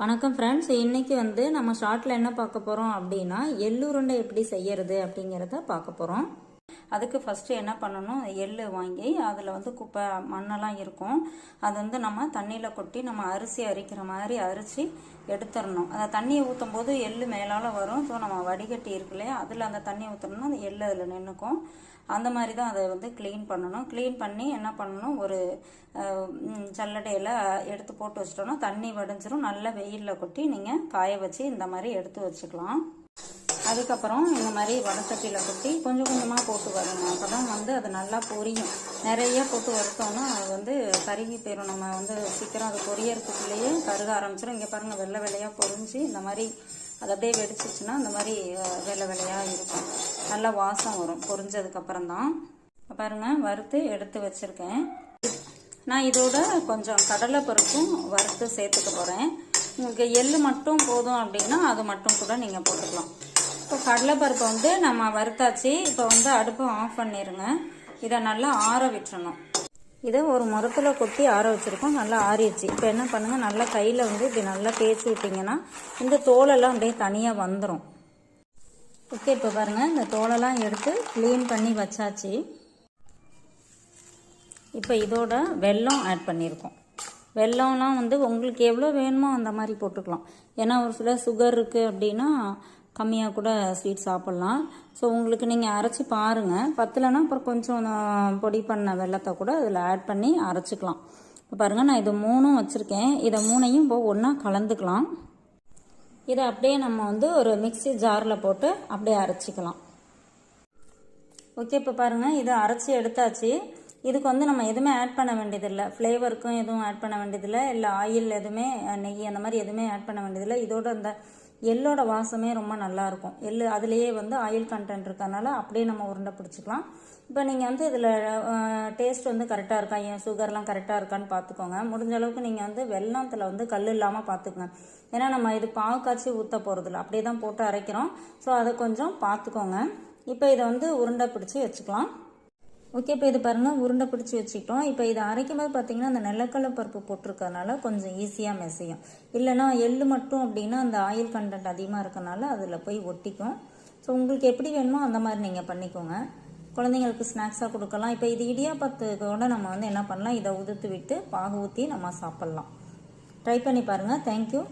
வணக்கம் ஃப்ரெண்ட்ஸ் இன்றைக்கி வந்து நம்ம ஷார்ட்டில் என்ன பார்க்க போகிறோம் அப்படின்னா எள்ளுருண்டை எப்படி செய்யறது அப்படிங்கிறத பார்க்க போகிறோம் அதுக்கு ஃபஸ்ட்டு என்ன பண்ணணும்? எள் வாங்கி அதில் வந்து குப்பை மண்ணெல்லாம் இருக்கும். அது வந்து நம்ம தண்ணியில் கொட்டி நம்ம அரிசி அரிக்கிற மாதிரி அரிச்சு எடுத்துடணும். அந்த தண்ணியை ஊற்றும் போது எள் மேலால் வரும். ஸோ நம்ம வடிகட்டி இருக்கு இல்லையா அதில் அந்த தண்ணி ஊற்றணும்னா அந்த எள் அதில் நின்றுக்கும் அந்த மாதிரி தான் அதை வந்து க்ளீன் பண்ணணும். க்ளீன் பண்ணி என்ன பண்ணணும்? ஒரு சல்லடையில் எடுத்து போட்டு வச்சிட்டோம்னா தண்ணி வடிஞ்சிரும். நல்ல வெயிலில் கொட்டி நீங்கள் காய வச்சு இந்த மாதிரி எடுத்து வச்சுக்கலாம். அதுக்கப்புறம் இந்த மாதிரி வடச்சட்டியில் கொட்டி கொஞ்சம் கொஞ்சமாக போட்டு வரணும். அப்போ தான் வந்து அது நல்லா பொரியும். நிறைய போட்டு வறுத்தோம்னா அது வந்து கருகி போயிடும் நம்ம வந்து சீக்கிரம் அது பொரியறதுக்குள்ளேயே கருக ஆரம்பிச்சிடும் இங்கே பாருங்கள் வெள்ளை வெள்ளையாக பொரிஞ்சு இந்த மாதிரி அது அப்படியே வெடிச்சிச்சுன்னா இந்த மாதிரி வெள்ளை வெள்ளையாக இருக்கும். நல்லா வாசம் வரும். பொரிஞ்சதுக்கப்புறம் தான். பாருங்கள் வறுத்து எடுத்து வச்சுருக்கேன். நான் இதோட கொஞ்சம் கடலை பருப்பும் வறுத்து சேர்த்துக்க போகிறேன் உங்களுக்கு எள் மட்டும் போதும் அப்படின்னா அது மட்டும் கூட நீங்கள் போட்டுக்கலாம். இப்போ கடலைப்பருப்பை வந்து நம்ம வறுத்தாச்சு. இப்போ வந்து அடுப்பை ஆஃப் பண்ணிடுங்க இதை நல்லா ஆற விட்டுறணும். இதை ஒரு முரத்தில் கொட்டி ஆற வச்சுருக்கோம். நல்லா ஆறிடுச்சு. இப்போ என்ன பண்ணுங்கள் நல்லா கையில் வந்து இப்படி நல்லா தேய்ச்சி விட்டிங்கன்னா இந்த தோலெல்லாம் அப்படியே தனியாக வந்துடும் ஓகே இப்போ பாருங்கள் இந்த தோலெல்லாம் எடுத்து க்ளீன் பண்ணி வச்சாச்சு. இப்போ இதோட வெல்லம் ஆட் பண்ணியிருக்கோம் வெல்லம்லாம் வந்து உங்களுக்கு எவ்வளோ வேணுமோ அந்த மாதிரி போட்டுக்கலாம். ஏன்னா ஒரு சில சுகர் இருக்குது அப்படின்னா கம்மியாக கூட ஸ்வீட் சாப்பிட்லாம். ஸோ உங்களுக்கு நீங்கள் அரைச்சி பாருங்கள் பத்தலைன்னா அப்புறம் கொஞ்சம் பொடி பண்ண வெல்லத்தை கூட அதில் ஆட் பண்ணி அரைச்சிக்கலாம். இப்போ பாருங்கள் நான் இது மூணும் வச்சுருக்கேன். இதை மூணையும் இப்போ ஒன்றா கலந்துக்கலாம். இதை அப்படியே நம்ம வந்து ஒரு மிக்ஸி ஜாரில் போட்டு அப்படியே அரைச்சிக்கலாம். ஓகே இப்போ பாருங்கள் இதை அரைச்சி எடுத்தாச்சு. இதுக்கு வந்து நம்ம எதுவுமே ஆட் பண்ண வேண்டியதில்லை. ஃப்ளேவருக்கும் எதுவும் ஆட் பண்ண வேண்டியதில்லை. இல்லை ஆயில் எதுவுமே நெய் அந்த மாதிரி எதுவுமே ஆட் பண்ண வேண்டியதில்லை. இதோட அந்த எள்ளோட வாசமே ரொம்ப நல்லாயிருக்கும் எள் அதுலேயே வந்து ஆயில் கண்டென்ட் இருக்கறனால அப்படியே நம்ம உருண்டை பிடிச்சிக்கலாம். இப்போ நீங்கள் வந்து இதில் டேஸ்ட் வந்து கரெக்டாக இருக்கா? ஏன் சுகர்லாம் கரெக்டாக இருக்கான்னு பார்த்துக்கோங்க முடிஞ்ச அளவுக்கு நீங்கள் வந்து வெள்ளத்தில் வந்து கல் இல்லாமல் பார்த்துக்கோங்க ஏன்னா நம்ம இது பாவு காய்ச்சி ஊற்ற போகிறதில்ல அப்படியே தான் போட்டு அரைக்கிறோம். ஸோ அதை கொஞ்சம் பார்த்துக்கோங்க இப்போ இதை வந்து உருண்டை பிடிச்சி வச்சுக்கலாம். ஓகே இப்போ இது பாருங்கள் உருண்டை பிடிச்சி வச்சுக்கிட்டோம். இப்போ இதை அரைக்கும் போது பார்த்தீங்கன்னா அந்த நிலக்கடலை பருப்பு போட்டிருக்கறனால கொஞ்சம் ஈஸியாக மெசையும். இல்லைன்னா எள்ளு மட்டும் அப்படின்னா அந்த ஆயில் கண்டென்ட் அதிகமாக இருக்கறனால அதில் போய் ஒட்டிக்கும். ஸோ உங்களுக்கு எப்படி வேணுமோ அந்த மாதிரி நீங்கள் பண்ணிக்கோங்க. குழந்தைங்களுக்கு ஸ்நாக்ஸாக கொடுக்கலாம். இப்போ இது இடியாப்பத்துக்கோட நம்ம வந்து என்ன பண்ணலாம் இதை உதுத்து விட்டு பாகு ஊற்றி நம்ம சாப்பிட்லாம். ட்ரை பண்ணி பாருங்கள் தேங்க்யூ